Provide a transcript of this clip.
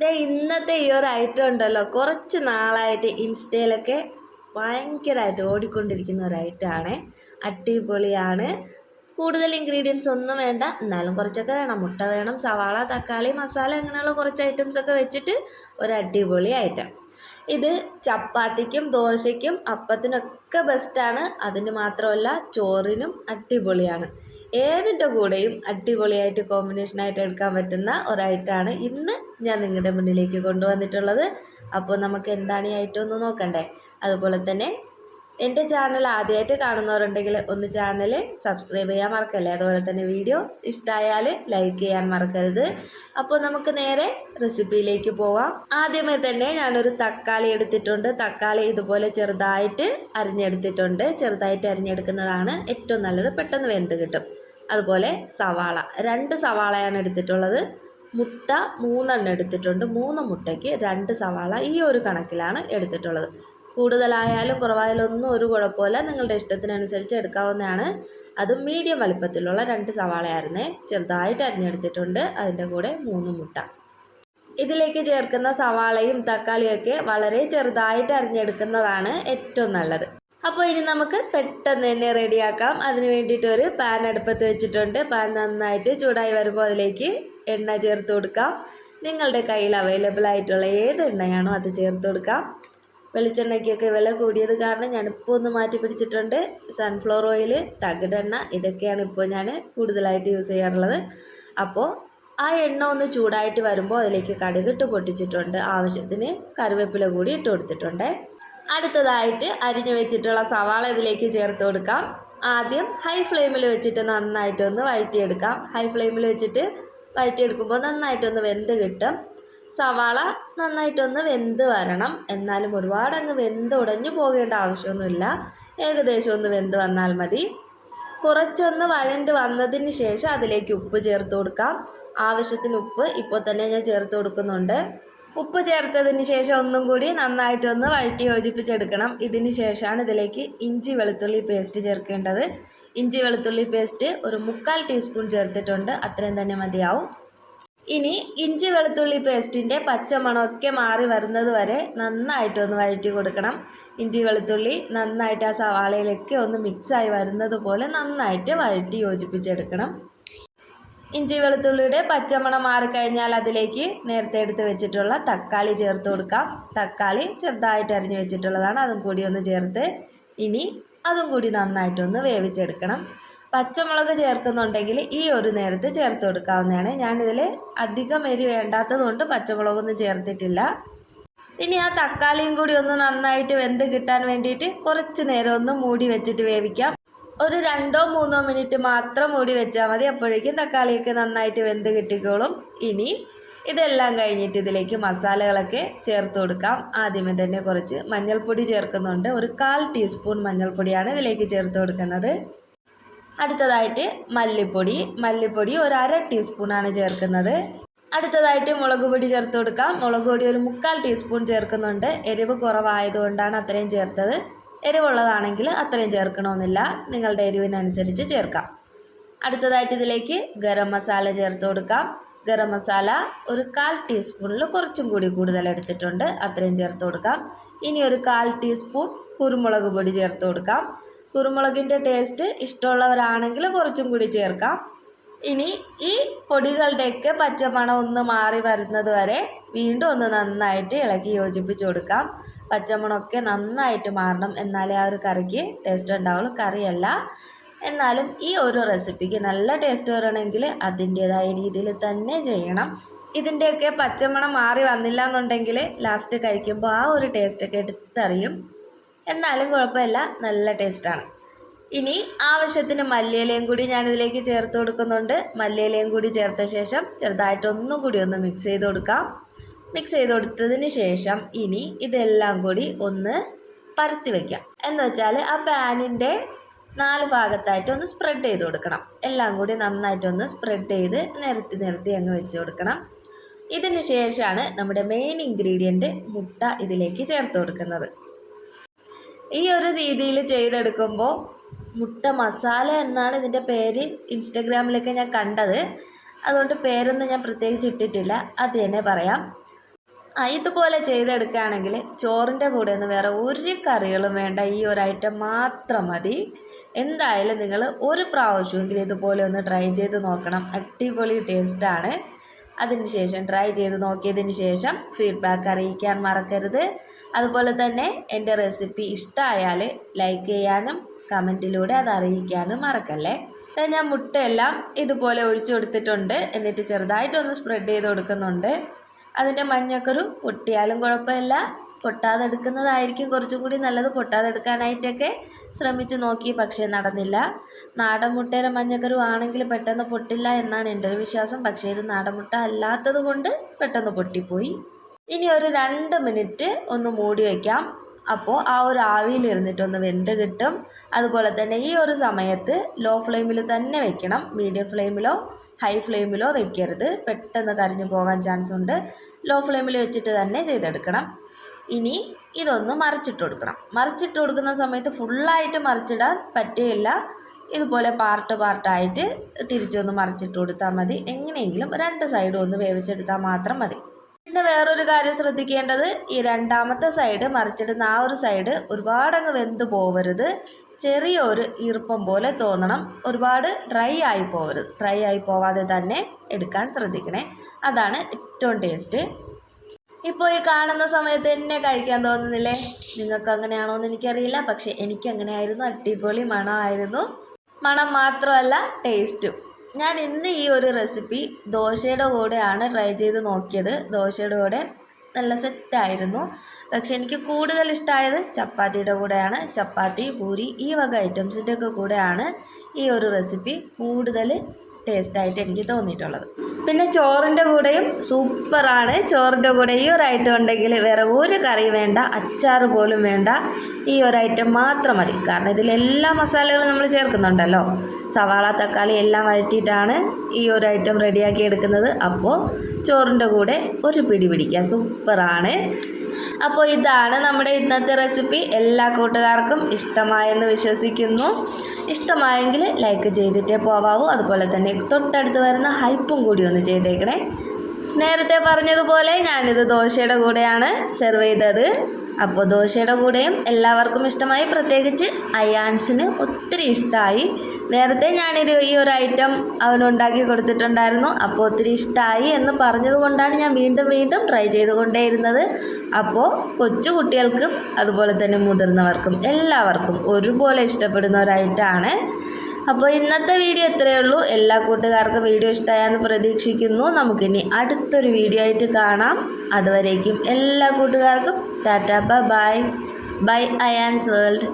ദേ ഇന്നത്തെ ഈ ഒരു ഐറ്റം ഉണ്ടല്ലോ. കുറച്ച് നാളായിട്ട് ഇൻസ്റ്റയിലൊക്കെ ഭയങ്കരമായിട്ട് ഓടിക്കൊണ്ടിരിക്കുന്ന ഒരു ഐറ്റമാണ് അടിപൊളിയാണ്. കൂടുതൽ ഇൻഗ്രീഡിയൻസ് ഒന്നും വേണ്ട. എന്നാലും കുറച്ചൊക്കെ വേണം. മുട്ട വേണം സവാള തക്കാളി മസാല അങ്ങനെയുള്ള കുറച്ച് ഐറ്റംസ് ഒക്കെ വെച്ചിട്ട് ഒരു അടിപൊളി ഐറ്റം ഇത് ചപ്പാത്തിക്കും ദോശയ്ക്കും അപ്പത്തിനൊക്കെ ബെസ്റ്റാണ് അതിന് മാത്രമല്ല ചോറിനും അടിപൊളിയാണ്. ഏതിന്റെ കൂടെയും അടിപൊളിയായിട്ട് കോമ്പിനേഷനായിട്ട് എടുക്കാൻ പറ്റുന്ന ഒരായിട്ടാണ് ഇന്ന് ഞാൻ നിങ്ങളുടെ മുന്നിലേക്ക് കൊണ്ടുവന്നിട്ടുള്ളത്. അപ്പോൾ നമുക്ക് എന്താണ് ഈ ഐറ്റം ഒന്ന് നോക്കണ്ടേ? അതുപോലെ തന്നെ എന്റെ ചാനൽ ആദ്യമായിട്ട് കാണുന്നവരുണ്ടെങ്കിൽ ഒന്ന് ചാനൽ സബ്സ്ക്രൈബ് ചെയ്യാൻ മറക്കല്ലേ? അതുപോലെ തന്നെ വീഡിയോ ഇഷ്ടമായാൽ ലൈക്ക് ചെയ്യാൻ മറക്കരുത്. അപ്പോൾ നമുക്ക് നേരെ റെസിപ്പിയിലേക്ക് പോവാം. ആദ്യമേ തന്നെ ഞാനൊരു തക്കാളി എടുത്തിട്ടുണ്ട്. തക്കാളി ഇതുപോലെ ചെറുതായിട്ട് അരിഞ്ഞെടുത്തിട്ടുണ്ട്. ചെറുതായിട്ട് അരിഞ്ഞെടുക്കുന്നതാണ് ഏറ്റവും നല്ലത്. പെട്ടെന്ന് വെന്ത് കിട്ടും. അതുപോലെ സവാള. രണ്ട് സവാളയാണ് എടുത്തിട്ടുള്ളത്. മുട്ട മൂന്നെണ്ണം എടുത്തിട്ടുണ്ട്. മൂന്ന് മുട്ടയ്ക്ക് രണ്ട് സവാള ഈ ഒരു കണക്കിലാണ് എടുത്തിട്ടുള്ളത്. കൂടുതലായാലും കുറവായാലും ഒന്നും ഒരു കുഴപ്പമില്ല. നിങ്ങളുടെ ഇഷ്ടത്തിനനുസരിച്ച് എടുക്കാവുന്നതാണ്. അത് മീഡിയം വലിപ്പത്തിലുള്ള രണ്ട് സവാളയായിരുന്നേ. ചെറുതായിട്ട് അരിഞ്ഞെടുത്തിട്ടുണ്ട്. അതിന്റെ കൂടെ മൂന്ന് മുട്ട. ഇതിലേക്ക് ചേർക്കുന്ന സവാളയും തക്കാളിയൊക്കെ വളരെ ചെറുതായിട്ട് അരിഞ്ഞെടുക്കുന്നതാണ് ഏറ്റവും നല്ലത്. അപ്പോൾ ഇനി നമുക്ക് പെട്ടെന്ന് തന്നെ റെഡിയാക്കാം. അതിന് വേണ്ടിയിട്ട് ഒരു പാൻ അടുപ്പത്ത് വെച്ചിട്ടുണ്ട്. പാൻ നന്നായിട്ട് ചൂടായി വരുമ്പോൾ അതിലേക്ക് എണ്ണ ചേർത്ത് കൊടുക്കാം. നിങ്ങളുടെ കയ്യിൽ അവൈലബിൾ ആയിട്ടുള്ള ഏത് എണ്ണയാണോ അത് ചേർത്ത് കൊടുക്കാം. വെളിച്ചെണ്ണയ്ക്കൊക്കെ വില കൂടിയത് കാരണം ഞാനിപ്പോൾ ഒന്ന് മാറ്റി പിടിച്ചിട്ടുണ്ട്. സൺഫ്ലവർ ഓയിൽ തകിടെണ്ണ ഇതൊക്കെയാണ് ഇപ്പോൾ ഞാൻ കൂടുതലായിട്ട് യൂസ് ചെയ്യാറുള്ളത്. അപ്പോൾ ആ എണ്ണ ഒന്ന് ചൂടായിട്ട് വരുമ്പോൾ അതിലേക്ക് കടുകിട്ട് പൊട്ടിച്ചിട്ടുണ്ട്. ആവശ്യത്തിന് കറിവേപ്പില കൂടി ഇട്ട് കൊടുത്തിട്ടുണ്ട്. അടുത്തതായിട്ട് അരിഞ്ഞു വെച്ചിട്ടുള്ള സവാള ഇതിലേക്ക് ചേർത്ത് കൊടുക്കാം. ആദ്യം ഹൈ ഫ്ലെയിമിൽ വെച്ചിട്ട് നന്നായിട്ടൊന്ന് വഴറ്റിയെടുക്കാം. ഹൈ ഫ്ലെയിമിൽ വെച്ചിട്ട് വഴറ്റിയെടുക്കുമ്പോൾ നന്നായിട്ടൊന്ന് വെന്ത് കിട്ടും. സവാള നന്നായിട്ടൊന്ന് വെന്ത് വരണം. എന്നാലും ഒരുപാട് അങ്ങ് വെന്ത് ഉടഞ്ഞു പോകേണ്ട ആവശ്യമൊന്നുമില്ല. ഏകദേശം ഒന്ന് വെന്ത് വന്നാൽ മതി. കുറച്ചൊന്ന് വഴണ്ട് വന്നതിന് ശേഷം അതിലേക്ക് ഉപ്പ് ചേർത്ത് കൊടുക്കാം. ആവശ്യത്തിന് ഉപ്പ് ഇപ്പോൾ തന്നെ ഞാൻ ചേർത്ത് കൊടുക്കുന്നുണ്ട്. ഉപ്പ് ചേർത്തതിന് ശേഷം ഒന്നും കൂടി നന്നായിട്ടൊന്ന് വഴറ്റി യോജിപ്പിച്ചെടുക്കണം. ഇതിന് ശേഷമാണ് ഇതിലേക്ക് ഇഞ്ചി വെളുത്തുള്ളി പേസ്റ്റ് ചേർക്കേണ്ടത്. ഇഞ്ചി വെളുത്തുള്ളി പേസ്റ്റ് ഒരു മുക്കാൽ ടീസ്പൂൺ ചേർത്തിട്ടുണ്ട്. അത്രയും തന്നെ മതിയാവും. ഇനി ഇഞ്ചി വെളുത്തുള്ളി പേസ്റ്റിന്റെ പച്ചമണമൊക്കെ മാറി വരുന്നത് വരെ നന്നായിട്ടൊന്ന് വഴറ്റി കൊടുക്കണം. ഇഞ്ചി വെളുത്തുള്ളി നന്നായിട്ട് ആ സവാളയിലൊക്കെ ഒന്ന് മിക്സായി വരുന്നത് പോലെ നന്നായിട്ട് വഴറ്റി യോജിപ്പിച്ചെടുക്കണം. ഇഞ്ചി വെളുത്തുള്ളിയുടെ പച്ചമണം മാറിക്കഴിഞ്ഞാൽ അതിലേക്ക് നേരത്തെ എടുത്ത് വെച്ചിട്ടുള്ള തക്കാളി ചേർത്ത് കൊടുക്കാം. തക്കാളി ചെറുതായിട്ട് അരിഞ്ഞ് വെച്ചിട്ടുള്ളതാണ്. അതും കൂടി ഒന്ന് ചേർത്ത് ഇനി അതും കൂടി നന്നായിട്ടൊന്ന് വേവിച്ചെടുക്കണം. പച്ചമുളക് ചേർക്കുന്നുണ്ടെങ്കിൽ ഈ ഒരു നേരത്ത് ചേർത്ത് കൊടുക്കാവുന്നതാണ്. ഞാനിതിൽ അധികം എരി വേണ്ടാത്തതുകൊണ്ട് പച്ചമുളകൊന്നും ചേർത്തിട്ടില്ല. ഇനി ആ തക്കാളിയും കൂടി ഒന്ന് നന്നായിട്ട് വെന്ത് കിട്ടാൻ വേണ്ടിയിട്ട് കുറച്ച് നേരം ഒന്ന് മൂടി വെച്ചിട്ട് വേവിക്കാം. ഒരു രണ്ടോ മൂന്നോ മിനിറ്റ് മാത്രം മൂടി വെച്ചാൽ മതി. അപ്പോഴേക്കും തക്കാളിയൊക്കെ നന്നായിട്ട് വെന്ത് കിട്ടിക്കോളും. ഇനി ഇതെല്ലാം കഴിഞ്ഞിട്ട് ഇതിലേക്ക് മസാലകളൊക്കെ ചേർത്ത് കൊടുക്കാം. ആദ്യമേ തന്നെ കുറച്ച് മഞ്ഞൾപ്പൊടി ചേർക്കുന്നുണ്ട്. ഒരു കാൽ ടീസ്പൂൺ മഞ്ഞൾപ്പൊടിയാണ് ഇതിലേക്ക് ചേർത്ത് കൊടുക്കുന്നത്. അടുത്തതായിട്ട് മല്ലിപ്പൊടി. മല്ലിപ്പൊടി ഒരു അര ടീസ്പൂണാണ് ചേർക്കുന്നത്. അടുത്തതായിട്ട് മുളക് പൊടി ചേർത്ത് കൊടുക്കാം. മുളക് പൊടി ഒരു മുക്കാൽ ടീസ്പൂൺ ചേർക്കുന്നുണ്ട്. എരിവ് കുറവായതുകൊണ്ടാണ് അത്രയും ചേർത്തത്. എരിവുള്ളതാണെങ്കിൽ അത്രയും ചേർക്കണമെന്നില്ല. നിങ്ങളുടെ എരിവിനനുസരിച്ച് ചേർക്കാം. അടുത്തതായിട്ട് ഇതിലേക്ക് ഗരം മസാല ചേർത്ത് കൊടുക്കാം. ഗരം മസാല ഒരു കാൽ ടീസ്പൂണിൽ കുറച്ചും കൂടി കൂടുതൽ എടുത്തിട്ടുണ്ട്. അത്രയും ചേർത്ത് കൊടുക്കാം. ഇനി ഒരു കാൽ ടീസ്പൂൺ കുരുമുളക് പൊടി ചേർത്ത് കൊടുക്കാം. കുരുമുളകിന്റെ ടേസ്റ്റ് ഇഷ്ടമുള്ളവരാണെങ്കിൽ കുറച്ചും കൂടി ചേർക്കാം. ഇനി ഈ പൊടികളുടെയൊക്കെ പച്ചമണം ഒന്ന് മാറി വരുന്നത് വരെ വീണ്ടും ഒന്ന് നന്നായിട്ട് ഇളക്കി യോജിപ്പിച്ച് കൊടുക്കാം. പച്ചമണമൊക്കെ നന്നായിട്ട് മാറണം. എന്നാലേ ആ ഒരു കറിക്ക് ടേസ്റ്റ് ഉണ്ടാവുള്ളൂ. കറിയല്ല. എന്നാലും ഈ ഒരു റെസിപ്പിക്ക് നല്ല ടേസ്റ്റ് വരണമെങ്കിൽ അതിന്റേതായ രീതിയിൽ തന്നെ ചെയ്യണം. ഇതിന്റെയൊക്കെ പച്ചമണം മാറി വന്നില്ല എന്നുണ്ടെങ്കിൽ ലാസ്റ്റ് കഴിക്കുമ്പോൾ ആ ഒരു ടേസ്റ്റൊക്കെ എടുത്തറിയും. എന്നാലും കുഴപ്പമില്ല. നല്ല ടേസ്റ്റാണ്. ഇനി ആവശ്യത്തിന് മല്ലിയിലയും കൂടി ഞാനിതിലേക്ക് ചേർത്ത് കൊടുക്കുന്നുണ്ട്. മല്ലിയിലയും കൂടി ചേർത്ത ശേഷം ചെറുതായിട്ട് ഒന്നും കൂടി ഒന്ന് മിക്സ് ചെയ്ത് കൊടുക്കാം. മിക്സ് ചെയ്ത് കൊടുത്തതിന് ശേഷം ഇനി ഇതെല്ലാം കൂടി ഒന്ന് പരത്തി വയ്ക്കാം എന്ന് വെച്ചാൽ ആ പാനിന്റെ നാല് ഭാഗത്തായിട്ട് ഒന്ന് സ്പ്രെഡ് ചെയ്ത് കൊടുക്കണം. എല്ലാം കൂടി നന്നായിട്ടൊന്ന് സ്പ്രെഡ് ചെയ്ത് നിരത്തി നിരത്തി അങ്ങ് വെച്ച് കൊടുക്കണം. ഇതിന് ശേഷമാണ് നമ്മുടെ മെയിൻ ഇൻഗ്രീഡിയന്റ് മുട്ട ഇതിലേക്ക് ചേർത്ത് കൊടുക്കുന്നത്. ഈ ഒരു രീതിയിൽ ചെയ്തെടുക്കുമ്പോൾ മുട്ട മസാല എന്നാണ് ഇതിന്റെ പേര് ഇൻസ്റ്റഗ്രാമിലൊക്കെ ഞാൻ കണ്ടത്. അതുകൊണ്ട് പേരൊന്നും ഞാൻ പ്രത്യേകിച്ച് ഇട്ടിട്ടില്ല. അത് തന്നെ പറയാം. ഇതുപോലെ ചെയ്തെടുക്കുകയാണെങ്കിൽ ചോറിന്റെ കൂടെ ഒന്നും വേറെ ഒരു കറികളും വേണ്ട. ഈ ഒരു ഐറ്റം മാത്രം മതി. എന്തായാലും നിങ്ങൾ ഒരു പ്രാവശ്യമെങ്കിലും ഇതുപോലെ ഒന്ന് ട്രൈ ചെയ്ത് നോക്കണം. അടിപൊളി ടേസ്റ്റാണ് അതിനുശേഷം ട്രൈ ചെയ്ത് നോക്കിയതിന് ശേഷം ഫീഡ്ബാക്ക് അറിയിക്കാൻ മറക്കരുത്. അതുപോലെ തന്നെ എന്റെ റെസിപ്പി ഇഷ്ടമായാൽ ലൈക്ക് ചെയ്യാനും കമന്റിലൂടെ അത് അറിയിക്കാനും മറക്കല്ലേ? ഞാൻ മുട്ടയെല്ലാം ഇതുപോലെ ഒഴിച്ചു കൊടുത്തിട്ടുണ്ട്. എന്നിട്ട് ചെറുതായിട്ടൊന്ന് സ്പ്രെഡ് ചെയ്ത് കൊടുക്കുന്നുണ്ട്. അതിന്റെ മഞ്ഞക്കരു പൊട്ടിയാലും കുഴപ്പമില്ല. പൊട്ടാതെ എടുക്കുന്നതായിരിക്കും കുറച്ചും കൂടി നല്ലത്. പൊട്ടാതെ എടുക്കാനായിട്ടൊക്കെ ശ്രമിച്ചു നോക്കി പക്ഷേ നടന്നില്ല. നാടൻ മുട്ടയുടെ മഞ്ഞക്കരു ആണെങ്കിൽ പെട്ടെന്ന് പൊട്ടില്ല എന്നാണ് എന്റെ ഒരു വിശ്വാസം. പക്ഷേ ഇത് നാടൻ മുട്ട അല്ലാത്തത് കൊണ്ട് പെട്ടെന്ന് പൊട്ടിപ്പോയി. ഇനി ഒരു രണ്ട് മിനിറ്റ് ഒന്ന് മൂടി വയ്ക്കാം അപ്പോൾ ആ ഒരു ആവിയിൽ ഇരുന്നിട്ടൊന്ന് വെന്ത് കിട്ടും. അതുപോലെ തന്നെ ഈ ഒരു സമയത്ത് ലോ ഫ്ലെയിമിൽ തന്നെ വെക്കണം. മീഡിയം ഫ്ലെയിമിലോ ഹൈ ഫ്ലെയിമിലോ വെക്കരുത്. പെട്ടെന്ന് കരിഞ്ഞു പോകാൻ ചാൻസ് ഉണ്ട് ലോ ഫ്ലെയിമിൽ വെച്ചിട്ട് തന്നെ ചെയ്തെടുക്കണം. ഇനി ഇതൊന്ന് മറിച്ചിട്ട് കൊടുക്കണം. മറിച്ചിട്ട് കൊടുക്കുന്ന സമയത്ത് ഫുള്ളായിട്ട് മറിച്ചിടാൻ പറ്റുകയില്ല. ഇതുപോലെ പാർട്ട് പാർട്ടായിട്ട് തിരിച്ചൊന്ന് മറിച്ചിട്ട് കൊടുത്താൽ മതി. എങ്ങനെയെങ്കിലും രണ്ട് സൈഡും ഒന്ന് വേവിച്ചെടുത്താൽ മാത്രം മതി. പിന്നെ വേറൊരു കാര്യം ശ്രദ്ധിക്കേണ്ടത് ഈ രണ്ടാമത്തെ സൈഡ് മറിച്ചിടുന്ന ആ ഒരു സൈഡ് ഒരുപാടങ്ങ് വെന്ത് പോവരുത്. ചെറിയൊരു ഈർപ്പം പോലെ തോന്നണം. ഒരുപാട് ഡ്രൈ ആയി പോവരുത്. ഡ്രൈ ആയി പോവാതെ തന്നെ എടുക്കാൻ ശ്രദ്ധിക്കണേ. അതാണ് ഏറ്റവും ടേസ്റ്റ് ഇപ്പോൾ ഈ കാണുന്ന സമയത്ത് എന്നെ കഴിക്കാൻ തോന്നുന്നില്ലേ? നിങ്ങൾക്ക് അങ്ങനെയാണോ എന്ന് എനിക്കറിയില്ല. പക്ഷേ എനിക്ക് അങ്ങനെയായിരുന്നു അടിപൊളി മണമായിരുന്നു. മണം മാത്രമല്ല ടേസ്റ്റും. ഞാൻ ഇന്ന് ഈ ഒരു റെസിപ്പി ദോശയുടെ കൂടെയാണ് ട്രൈ ചെയ്ത് നോക്കിയത്. ദോശയുടെ കൂടെ നല്ല സെറ്റായിരുന്നു. പക്ഷെ എനിക്ക് കൂടുതൽ ഇഷ്ടമായത് ചപ്പാത്തിയുടെ കൂടെയാണ്. ചപ്പാത്തി പൂരി ഈ വക ഐറ്റംസിന്റെ ഒക്കെ കൂടെയാണ് ഈ ഒരു റെസിപ്പി കൂടുതൽ ടേസ്റ്റായിട്ട് എനിക്ക് തോന്നിയിട്ടുള്ളത്. പിന്നെ ചോറിന്റെ കൂടെയും സൂപ്പറാണ്. ചോറിന്റെ കൂടെ ഈ ഒരു ഐറ്റം ഉണ്ടെങ്കിൽ വേറെ ഒരു കറി വേണ്ട അച്ചാർ പോലും വേണ്ട. ഈ ഒരു ഐറ്റം മാത്രം മതി. കാരണം ഇതിലെല്ലാ മസാലകളും നമ്മൾ ചേർക്കുന്നുണ്ടല്ലോ. സവാള തക്കാളി എല്ലാം വഴറ്റിയിട്ടാണ് ഈ ഒരു ഐറ്റം റെഡിയാക്കി എടുക്കുന്നത്. അപ്പോൾ ചോറിന്റെ കൂടെ ഒരു പിടി പിടിക്കുക സൂപ്പറാണ്. അപ്പോൾ ഇതാണ് നമ്മുടെ ഇന്നത്തെ റെസിപ്പി. എല്ലാ കൂട്ടുകാർക്കും ഇഷ്ടമായെന്ന് വിശ്വസിക്കുന്നു. ഇഷ്ടമായെങ്കിൽ ലൈക്ക് ചെയ്തിട്ടേ പോവാവൂ. അതുപോലെ തന്നെ തൊട്ടടുത്ത് വരുന്ന ഹൈപ്പും കൂടി ഒന്ന് ചെയ്തേക്കണേ. നേരത്തെ പറഞ്ഞതുപോലെ ഞാനിത് ദോശയുടെ കൂടെയാണ് സെർവ് ചെയ്തത്. അപ്പോൾ ദോശയുടെ കൂടെയും എല്ലാവർക്കും ഇഷ്ടമായി. പ്രത്യേകിച്ച് അയാൻസിന് ഒത്തിരി ഇഷ്ടമായി നേരത്തെ ഞാനൊരു ഈ ഒരു ഐറ്റം അവനുണ്ടാക്കി കൊടുത്തിട്ടുണ്ടായിരുന്നു. അപ്പോൾ ഒത്തിരി ഇഷ്ടമായി എന്ന് പറഞ്ഞതുകൊണ്ടാണ് ഞാൻ വീണ്ടും വീണ്ടും ട്രൈ ചെയ്തുകൊണ്ടേയിരുന്നത്. അപ്പോൾ കൊച്ചു കുട്ടികൾക്കും അതുപോലെ തന്നെ മുതിർന്നവർക്കും എല്ലാവർക്കും ഒരുപോലെ ഇഷ്ടപ്പെടുന്ന ഒരു ഐറ്റമാണ് അപ്പോൾ ഇന്നത്തെ വീഡിയോ ഇത്രയേ ഉള്ളൂ. എല്ലാ കൂട്ടുകാർക്കും വീഡിയോ ഇഷ്ടമായെന്ന് പ്രതീക്ഷിക്കുന്നു. നമുക്കിനി അടുത്തൊരു വീഡിയോ ആയിട്ട് കാണാം. അതുവരേക്കും എല്ലാ കൂട്ടുകാർക്കും tata bye bye Ayaan's world.